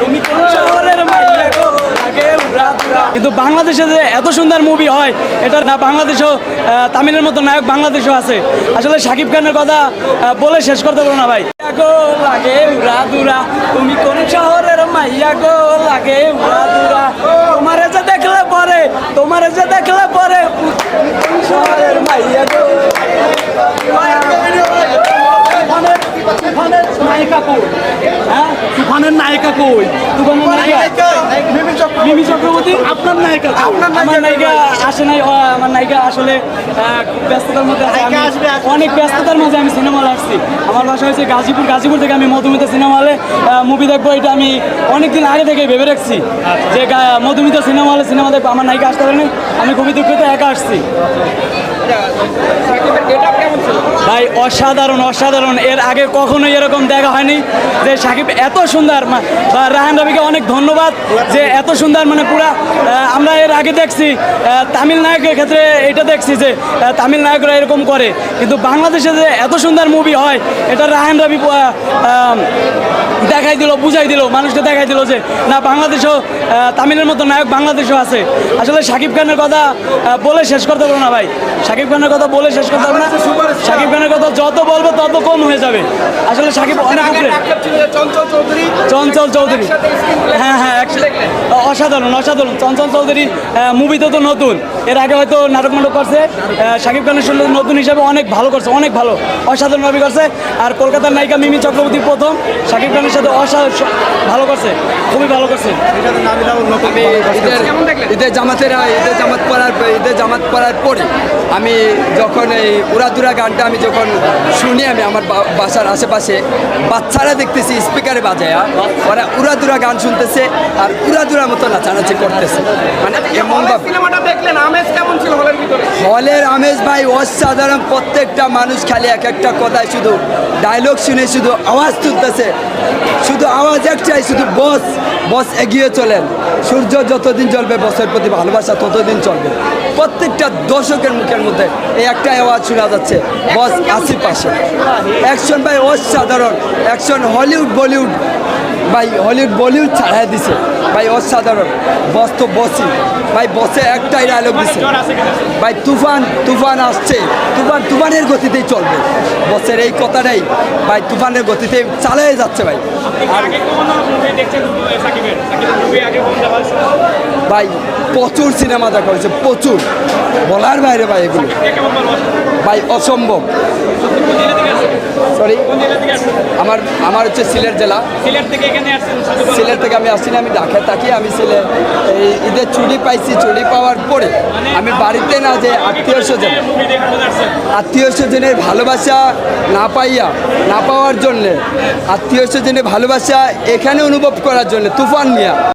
তুমি কোন কিন্তু বাংলাদেশে যে এত সুন্দর মুভি হয় এটা না, বাংলাদেশও তামিলের মতো নায়ক বাংলাদেশও আছে। আসলে শাকিব খানের কথা বলে শেষ করতে পারব না ভাই। গো, লাগে তুমি কোন শহরের মাইয়া গো, লাগে তোমারে যে দেখলে পরে, তোমারে যে দেখলে পরে হ্যাঁ? তুফানের নায়িকা কই? তুফানের নায়িকা? মিমি চক্রবর্তী। আপনার নায়িকা আমার নায়িকা আসে নাই আমার নায়িকা আসলে ব্যস্ততার মধ্যে অনেক ব্যস্ততার মাঝে আমি সিনেমা আসছি। আমার বাসা হয়েছে গাজীপুর। গাজীপুর থেকে আমি মধুমিতা সিনেমা হলে মুভি দেখব এটা আমি অনেকদিন আগে থেকে ভেবে রাখছি যে মধুমিতা সিনেমা হলে সিনেমা দেখব। আমার নায়িকা আসতে পারেনি আমি খুবই দুঃখিত একা আসছি। ভাই, অসাধারণ অসাধারণ। এর আগে কখনোই এরকম দেখা হয়নি যে সাকিব এত সুন্দর রাহান রবিকে অনেক ধন্যবাদ যে এত সুন্দর মানে পুরা আমরা এর আগে দেখছি তামিল নায়কের ক্ষেত্রে এটা দেখছি যে তামিল নায়করা এরকম করে। কিন্তু বাংলাদেশে যে এত সুন্দর মুভি হয়, এটা রাহান রবি দেখাই দিল বুঝাই দিল মানুষকে দেখাই দিল যে না বাংলাদেশও তামিলের মতো নায়ক বাংলাদেশও আছে। আসলে সাকিব খানের কথা বলে শেষ করতে পারব না ভাই। সাকিব খানের কথা বলে শেষ করতে পারব না। সাকিব খানের কথা যত বলবে তত কম হয়ে যাবে। আসলে সাকিব অনেক চঞ্চল চৌধুরী। চঞ্চল চৌধুরী। হ্যাঁ অসাধারণ অসাধারণ। চঞ্চল চৌধুরী মুভিতে তো নতুন। এর আগে হয়তো নাটক নাটক করছে শাকিব খানের সঙ্গে নতুন হিসাবে অনেক ভালো করছে, অনেক ভালো অসাধারণভাবে করছে। আর কলকাতার নায়িকা মিমি চক্রবর্তী প্রথম, শাকিব খানের সাথে অসাধারণ ভালো করছে, খুবই ভালো করছে। ঈদের জামাতের ঈদের জামাত পড়ার ঈদের জামাত পড়ার পরে আমি যখন এই উড়াদুরা গানটা আমি যখন শুনি আমি আমার বাসার আশেপাশে, বাচ্চারা দেখতেছি স্পিকারে বাজায়া, ওরা উড়াদুরা গান শুনতেছে আর উড়াদুরার মতো নাচানাচি করতেছে। মানে এমন সিনেমাটা দেখলেন আমেজ কেমন ছিল হলের ভিতরে? হলের আমেজ ভাই অসাধারণ। প্রত্যেকটা মানুষ খালি এক একটা কথায় শুধু ডায়লগ শুনে শুধু আওয়াজ তুলতেছে। শুধু আওয়াজ একটাই শুধু বস বস এগিয়ে চলেন। সূর্য যতদিন জ্বলবে বসের প্রতি ভালোবাসা ততদিন চলবে। প্রত্যেকটা দর্শকের মুখের মধ্যে এই একটাই আওয়াজ শোনা যাচ্ছে বস আসি পাশে। অ্যাকশন ভাই অসাধারণ। অ্যাকশন হলিউড বলিউড ভাই হলিউড বলিউড ছাড়াই দিছে। ভাই অসাধারণ। বস তো বসি। ভাই বসে একটাই ডায়লগ দিছে। ভাই তুফান তুফান আসছে। তুফান তুফানের গতিতেই চলবে। বসের এই কথাটাই ভাই তুফানের গতিতে চালিয়ে যাচ্ছে ভাই। আর ভাই, প্রচুর সিনেমা দেখা হয়েছে, প্রচুর। বলার বাইরে ভাই এগুলো। ভাই, অসম্ভব। সরি আমার আমার হচ্ছে সিলেট জেলা। সিলেট থেকে আমি আসছি না, আমি ঢাকায় থাকি, আমি সিলেট এই ঈদের ছুটি পাইছি, ছুটি পাওয়ার পরে আমি বাড়িতে না যে আত্মীয় স্বজন আত্মীয় স্বজনের ভালোবাসা না পাইয়া, না পাওয়ার জন্যে, আত্মীয় স্বজনের ভালোবাসা এখানে অনুভব করার জন্য, তুফান মিয়া।